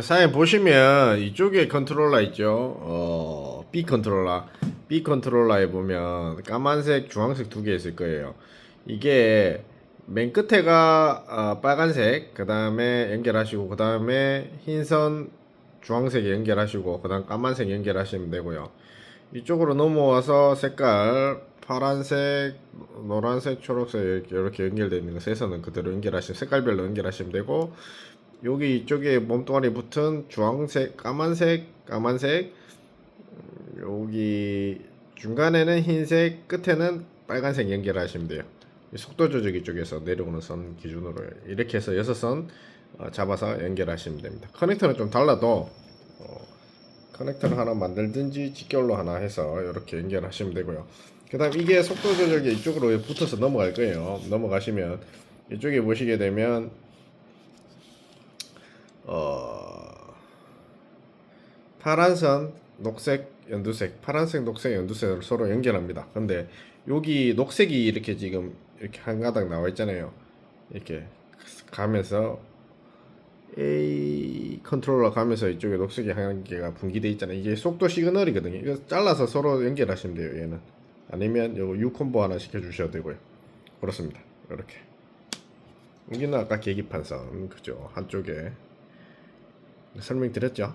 사연 보시면 이쪽에 컨트롤러 있죠. 어, B 컨트롤러. B 컨트롤러에 보면 까만색, 주황색 두 개 있을 거예요. 이게 맨 끝에가 어, 빨간색, 그 다음에 연결하시고, 그 다음에 흰선 주황색 연결하시고, 그 다음 까만색 연결하시면 되고요. 이쪽으로 넘어와서 색깔 파란색, 노란색, 초록색 이렇게, 연결되어 있는 거 세선은 그대로 연결하시면 색깔별로 연결하시면 되고 여기 이쪽에 몸뚱아리 붙은 주황색, 까만색, 까만색 음, 여기 중간에는 흰색, 끝에는 빨간색 연결하시면 돼요. 이 속도 조절기 쪽에서 내려오는 선 기준으로 이렇게 해서 여섯 선 어, 잡아서 연결하시면 됩니다. 커넥터는 좀 달라도 어, 커넥터를 하나 만들든지 직결로 하나 해서 이렇게 연결하시면 되고요. 그 다음 이게 속도 조절기 이쪽으로 붙어서 넘어갈 거예요. 넘어가시면 이쪽에 보시게 되면 어, 파란 선, 녹색, 연두색, 파란색, 녹색, 연두색을 서로 연결합니다. 근데 여기 녹색이 이렇게 지금 이렇게 한 가닥 나와 있잖아요. 이렇게 가면서 A 컨트롤러 가면서 이쪽에 녹색이 한 개가 분기돼 있잖아요. 이게 속도 시그널이거든요. 이거 잘라서 서로 연결하시면 돼요. 얘는 아니면 요거 U 콤보 하나 시켜 주셔도 되고요. 그렇습니다. 이렇게 여기는 아까 계기판 선 그죠 한쪽에 설명드렸죠.